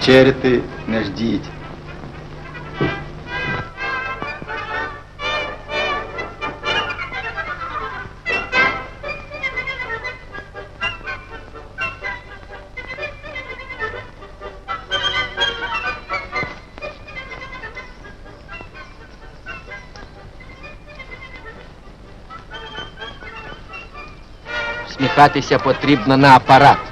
Вечеряти не ждіть. Сміхатися потрібно на апарат.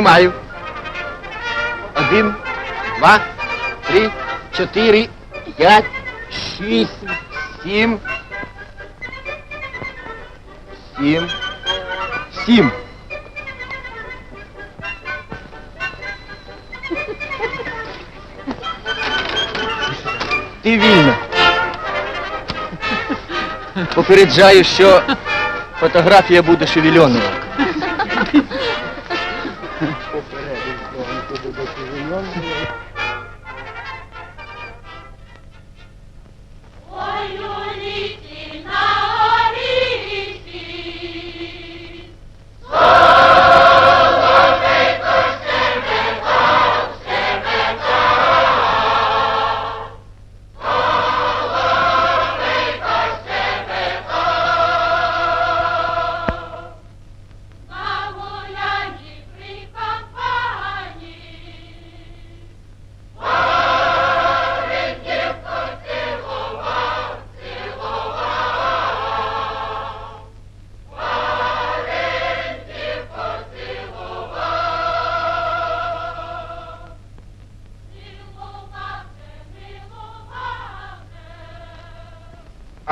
Знімаю. Один, два, три, чотири, п'ять, шість, сім. Сім. Сім. Ти вільна. Попереджаю, що фотографія буде шевельоною.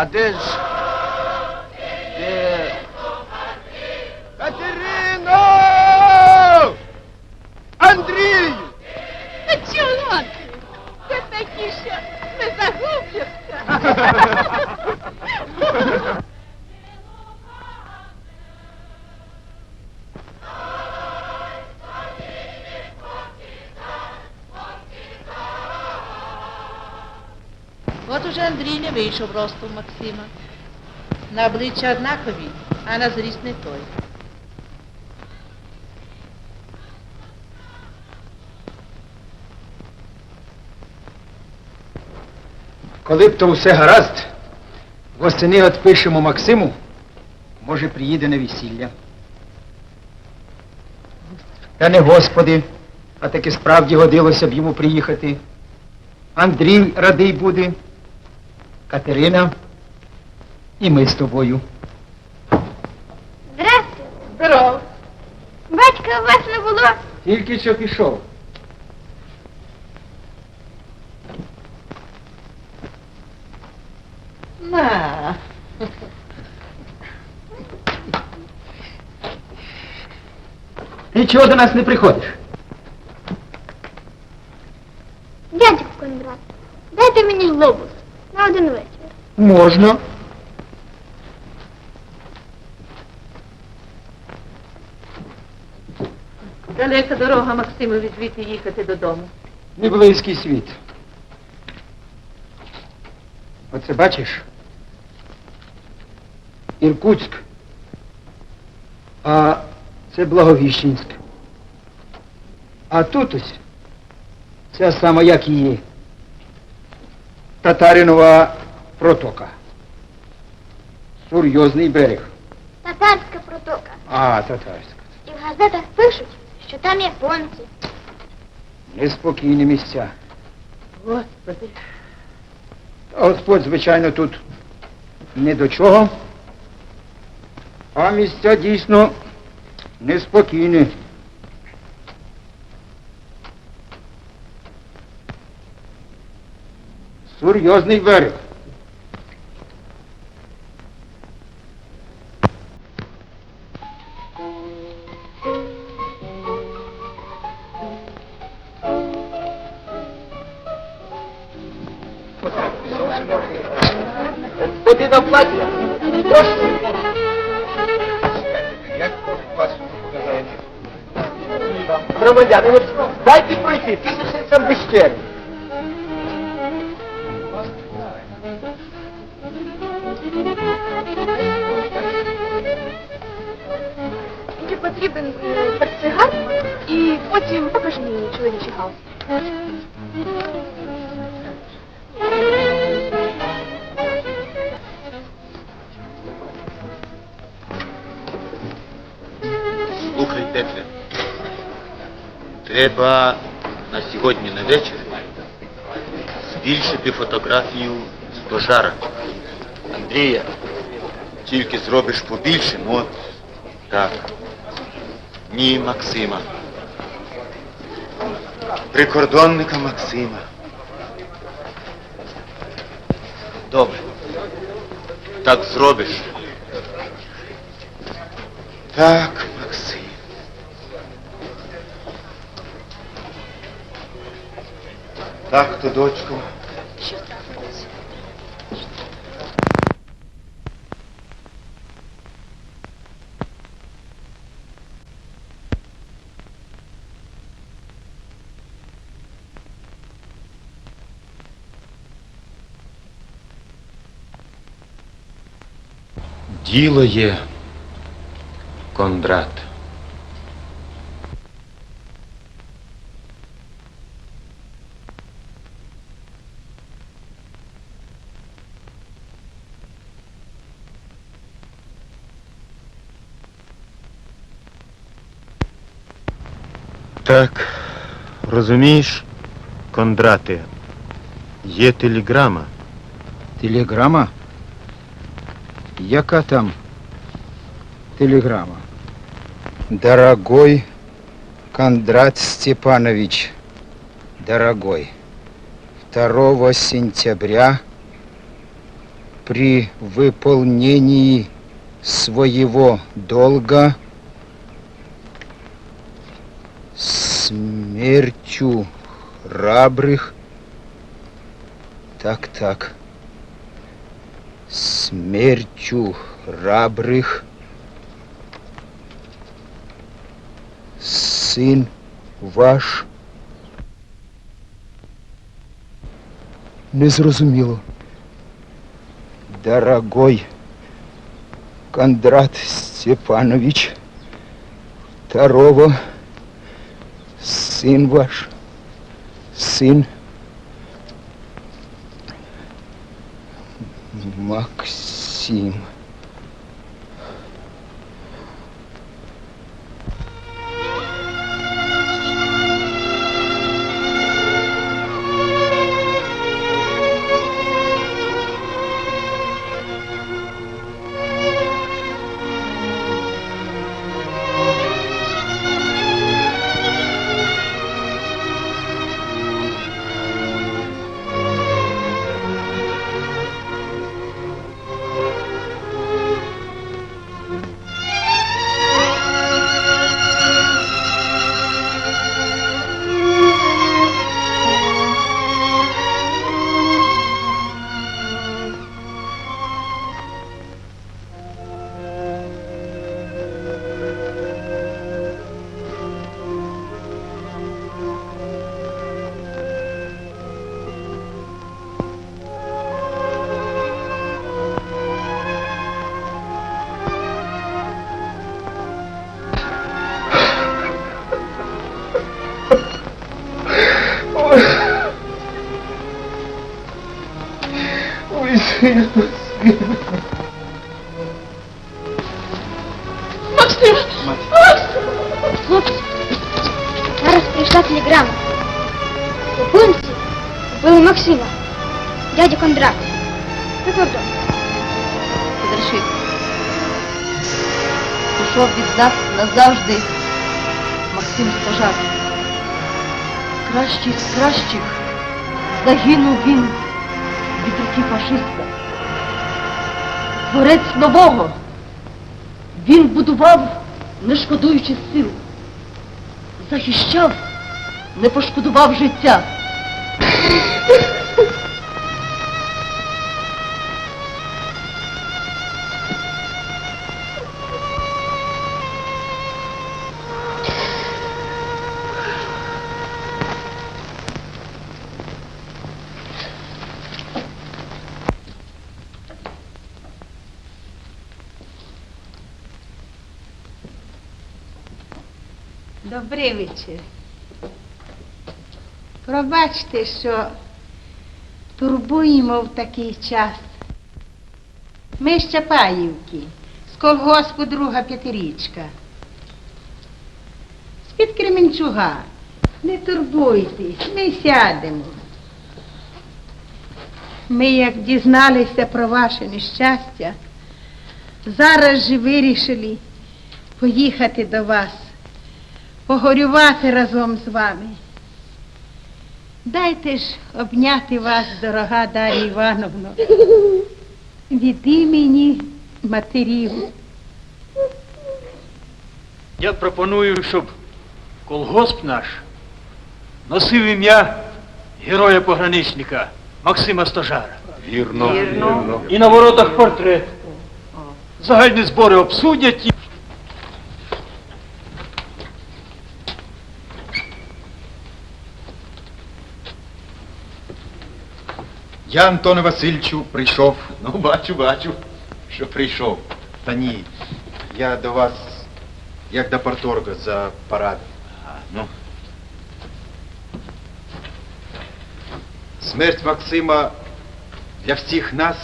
А Андрій не вийшов ростом Максима. На обличчя однакові, а на зріст не той. Коли б то все гаразд, восени відпишемо Максиму, може приїде на весілля. Та не господи, а таки справді годилося б йому приїхати. Андрій радий буде, Катерина і ми з тобою. Здрастуйте. Здоров. Батька у вас не було. Тільки що пішов. На. Ти чого до нас не приходиш? Дядько Кондрат, дайте мені глобус на Один вечір. Можна. Далека дорога Максимові звідти їхати додому. Не близький світ. Оце бачиш? Іркутськ. А це Благовіщенськ. А тут ось ця сама, як її. Татаринова протока. Серйозний берег. Татарська протока. А, татарська. І в газетах пишуть, що там японці. Неспокійні місця. Господи. А Господь, звичайно, тут не до чого. А місця дійсно неспокійні. Серйозний берег. Петре, треба на сьогодні на вечір збільшити фотографію з пожара. Андрія, тільки зробиш побільше, ну так. Ні, Максима. Прикордонника Максима. Добре. Так зробиш. Так, Так, то, дочко. Що трапилось? Діло є, Кондрат. Так, розумієш, Кондрате, є телеграма. Телеграма? Яка там телеграма? Дорогой Кондрат Степанович, дорогой, 2 сентября при выполнении своего долга смертью храбрых так, так. Смертью храбрых сын ваш не зрозуміло. Дорогой Кондрат Степанович, второго сын ваш, сын Максим. Максим! Хлопці, зараз прийшла телеграма. У пункті вбили Максима, дядю Кондрат. За кордон. Подальши. Пішов від нас назавжди Максим Стожар. Кращий з кращих загинув він від руки фашиста. Творець нового. Він будував, не шкодуючи сил. Захищав, не пошкодував життя. Добрий вечір. Пробачте, що турбуємо в такий час. Ми з Чапаївки, з колгоспу друга п'ятирічка. З-під Кременчуга. Не турбуйтесь, ми сядемо. Ми, як дізналися про ваше нещастя, зараз же вирішили поїхати до вас, погорювати разом з вами. Дайте ж обняти вас, дорога Дар'я Івановна, від імені матерів. Я пропоную, щоб колгосп наш носив ім'я героя-пограничника Максима Стожара. Вірно. І на воротах портрет. Загальні збори обсудять. Я, Антоне Васильовичу, прийшов. Ну, бачу, бачу, що прийшов. Та ні, я до вас, як до порторга за парад. Ну. Смерть Максима для всіх нас.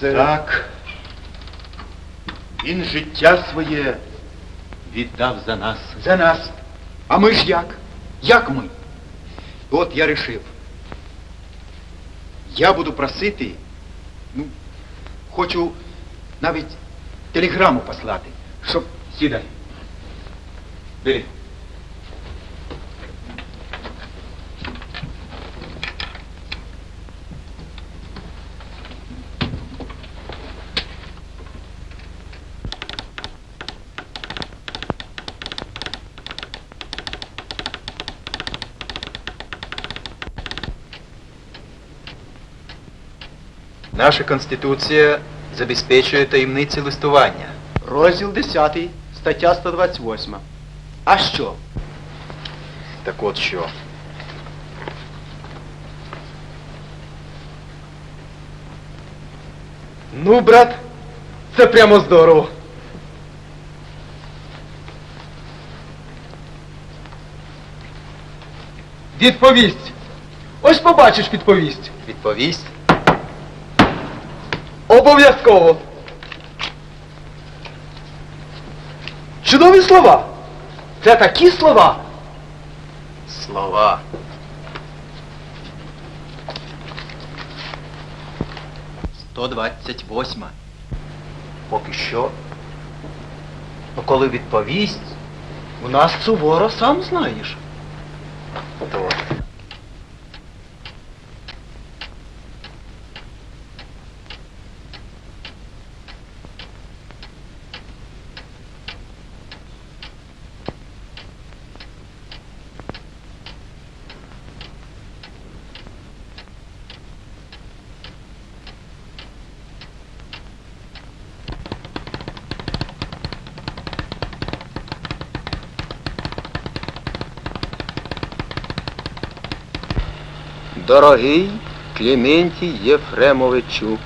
Це... Так. Він життя своє віддав за нас. За нас. А ми ж як? Як ми? От я рішив. Я буду просити, ну, хочу навіть телеграму послати, щоб сідай. Бери. Наша Конституція забезпечує таємниці листування. Розділ 10, стаття 128. А що? Так от що. Ну, брат, це прямо здорово. Відповість. Ось побачиш відповість. Відповість. Обов'язково. Чудові слова. Це такі слова. Слова. Сто двадцять восьма. Поки що. Ну, коли відповість, У нас суворо, сам знаєш. то. Дорогий Клементій Єфремовичу.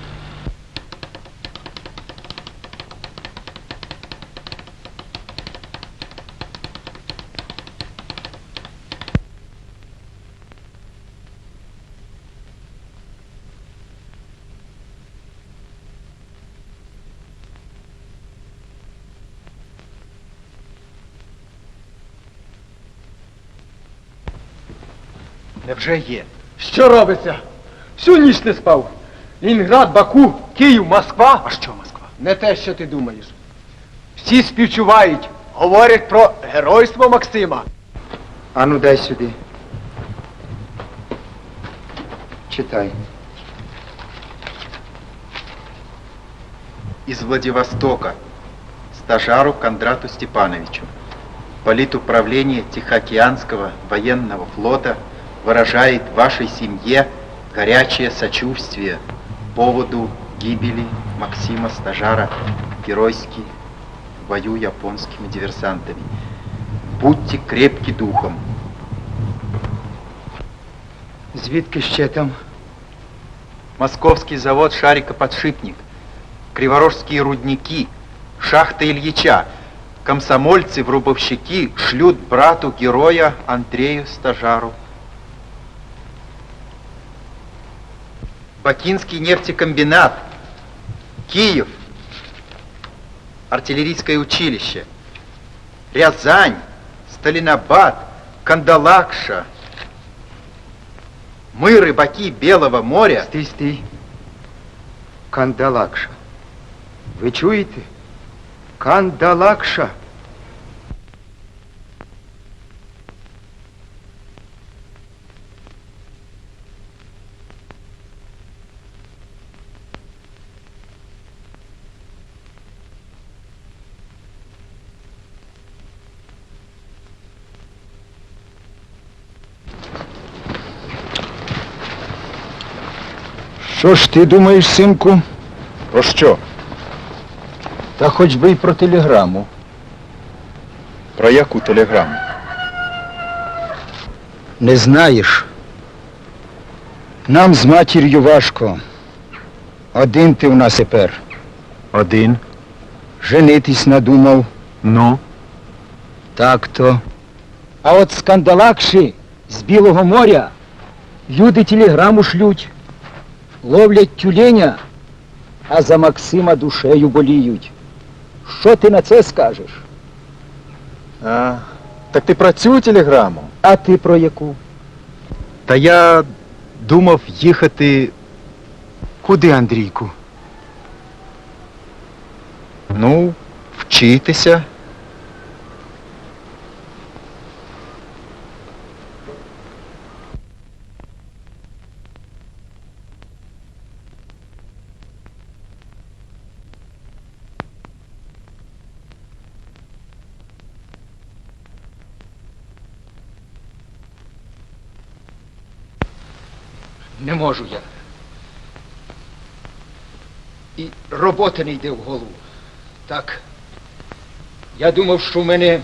Невже є? Що робиться? Всю ніч не спав. Лінград, Баку, Київ, Москва. А що Москва? Не те, що ти думаєш. Всі співчувають, говорять про геройство Максима. А ну дай сюди. Читай. из Владивостока стажару Кондрату Степановичу. Политуправление Тихоокеанского военного флота выражает вашей семье горячее сочувствие по поводу гибели Максима Стажара геройски в бою японскими диверсантами. Будьте крепки духом. Звідки ще там? Московский завод «Шарикоподшипник», Криворожские рудники, шахта Ильича. комсомольцы-врубовщики шлют брату героя Андрею Стажару. Бакинский нефтекомбинат, Киев, артиллерийское училище, Рязань, Сталинабад, Кандалакша. Мы, рыбаки Белого моря, Стій, стій. Кандалакша. Ви чуєте? Кандалакша. Що ж ти думаєш, синку? Про що? Та хоч би й про телеграму. Про яку телеграму? Не знаєш. Нам з матір'ю важко. Один ти в нас тепер. Один. Женитись надумав. Ну? Так то. А от з Кандалакши, з Білого моря, люди телеграму шлють, ловлять тюленя, а за Максима душею боліють. Що ти на це скажеш? А, так ти про цю телеграму? А ти про яку? Та я думав їхати. Куди, Андрійку? Ну, вчитися. Не можу я. І робота не йде в голову. Так. Я думав, що в мене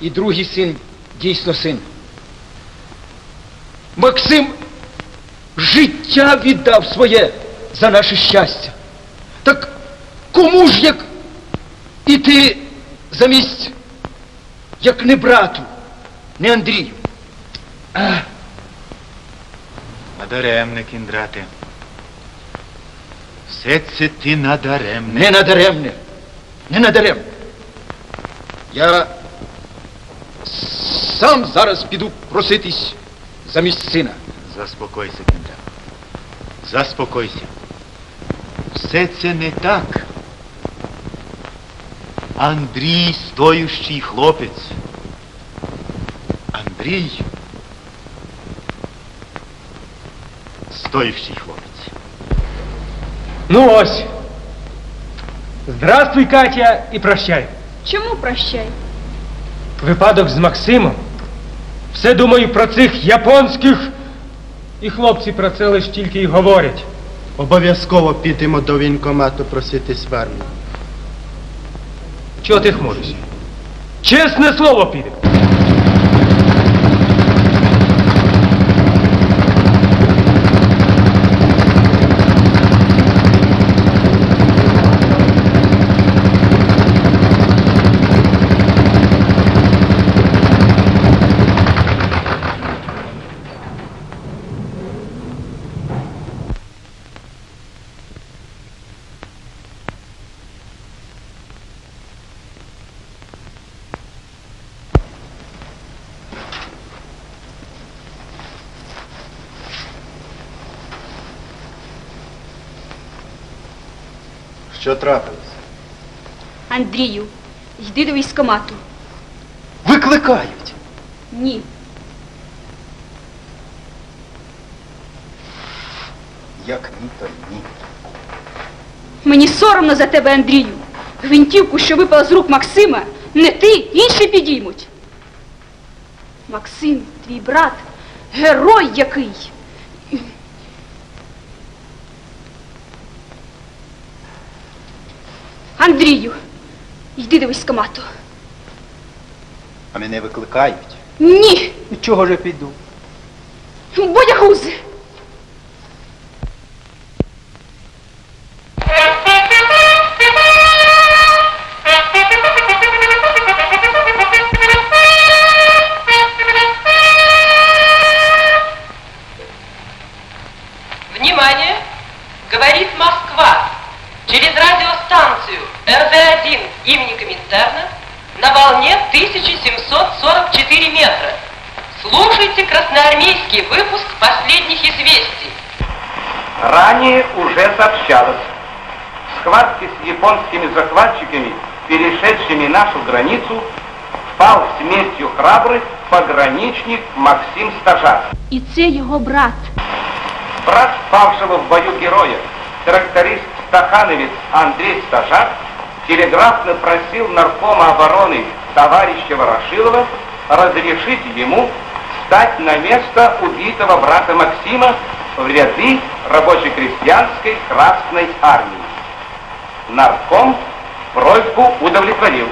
і другий син дійсно син. Максим життя віддав своє за наше щастя. Так кому ж як іти замість, як не брату, не Андрію? А, Надаремне, кіндрате. Все це ти надаремне. Не надаремне. Не надаремне. Я сам зараз піду проситись замість сина. Заспокойся, кіндрат. Заспокойся. Все це не так. Андрій стоющий хлопець. Андрій. Стоющий хлопець. Ну ось. Здравствуй, Катя, і прощай. Чому прощай? Випадок з Максимом. Все думаю про цих японських. І хлопці про це лиш тільки й говорять. Обов'язково підемо до військкомату проситись в армію. Чого ти хмуришся? Чесне слово піде. Що трапилось? Андрію, йди до військкомату. Викликають. Ні. Як ні, то ні. Мені соромно за тебе, Андрію. Гвинтівку, що випала з рук Максима, не ти, інші підіймуть. Максим, твій брат, герой який. Андрію, йди до військомату. А мене викликають. Ні, І чого ж я піду? боягузи. Ранее уже сообщалось. В схватке с японскими захватчиками, перешедшими нашу границу, впал смертью храбрый пограничник Максим Стажар. І це його брат. Брат павшего в бою героя, тракторист Стахановец Андрей Стажар, телеграфно просил наркома обороны товарища Ворошилова разрешить ему стать на место убитого брата Максима в ряды рабоче-крестьянской Красной Армии. Нарком просьбу удовлетворил.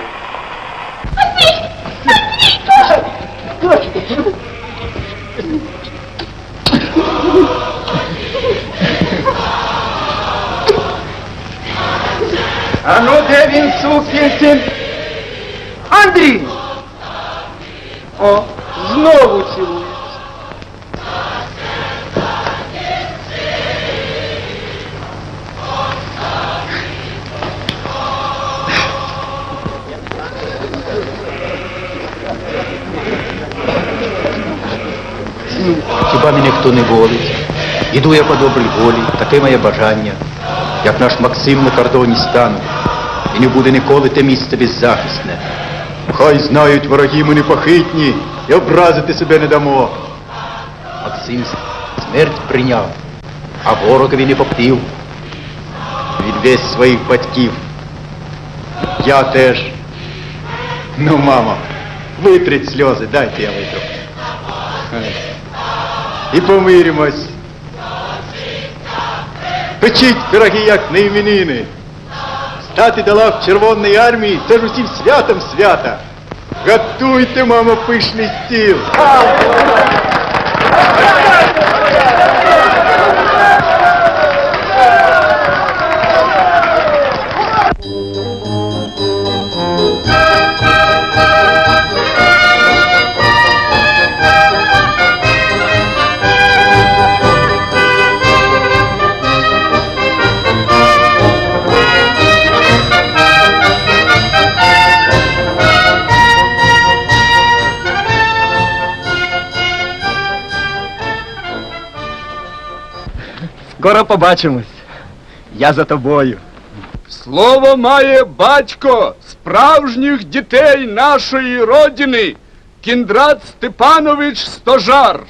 А ну де він, сукин син? Андрій! О, знову цілується. Хіба мене хто не волить? Іду я по добрій волі, таке моє бажання, як наш Максим на кордоні стану, і не буде ніколи те місце беззахисне. Хай знають вороги ми непохитні, і образити себе не дамо. Максим смерть прийняв, а ворогові не поптів. Відвесь своїх батьків. Я теж. Ну, мамо, витріть сльози, дайте я витру. І помиримось. Печіть пироги, як на іменини. Стати до лав Червоної армії, це ж усім святом свята. Готуйте, мамо, пишний стіл. Скоро побачимось. Я за тобою. Слово має батько справжніх дітей нашої родини, Кіндрат Степанович Стожар.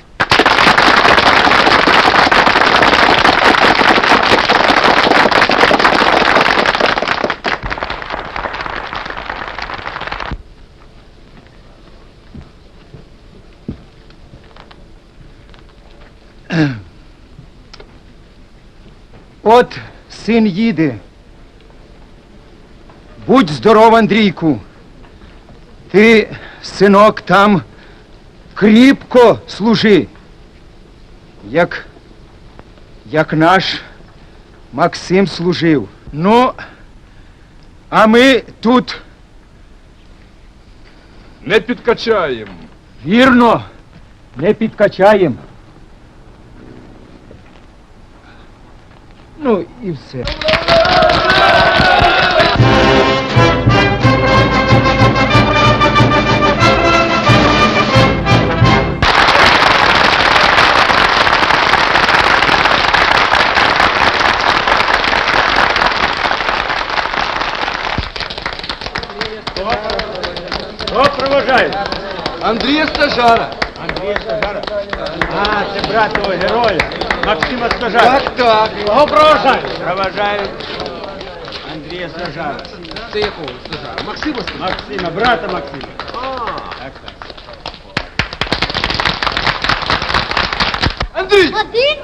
От син їде. Будь здоров, Андрійку. Ти, синок, там кріпко служи. Як, як наш Максим служив. Ну, а ми тут Не підкачаємо. вірно не підкачаємо. Ну і все. Хто проважає? Андрія Стажара. А, це брат того героя, Максима Стожара. Так, так. Кого проважають? Проважають Андрея Стожара. Це якого Стажара? Максима Стажара? Максима, брата Максима. Так, так. Андрій! Один,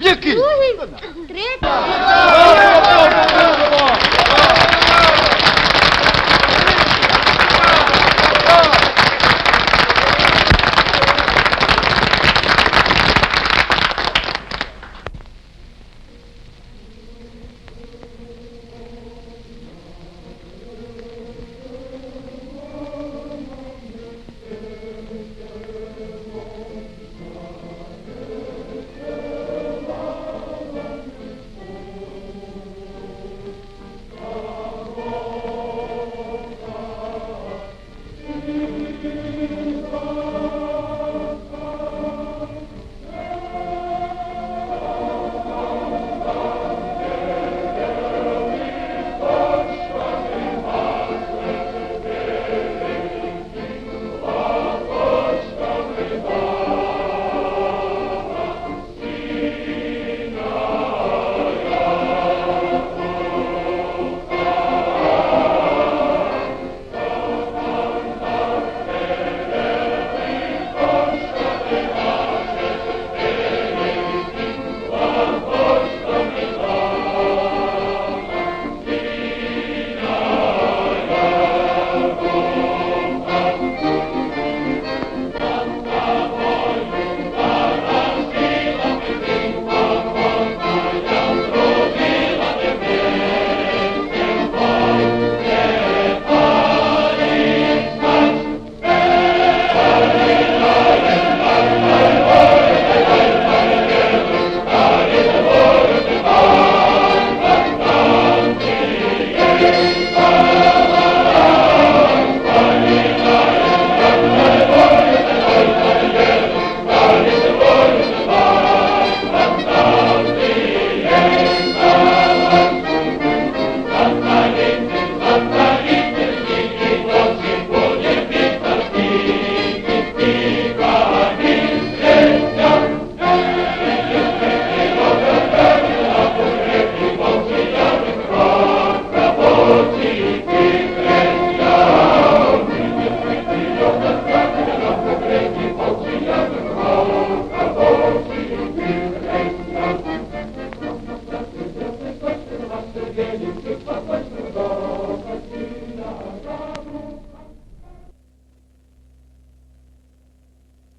Який? другий, третій.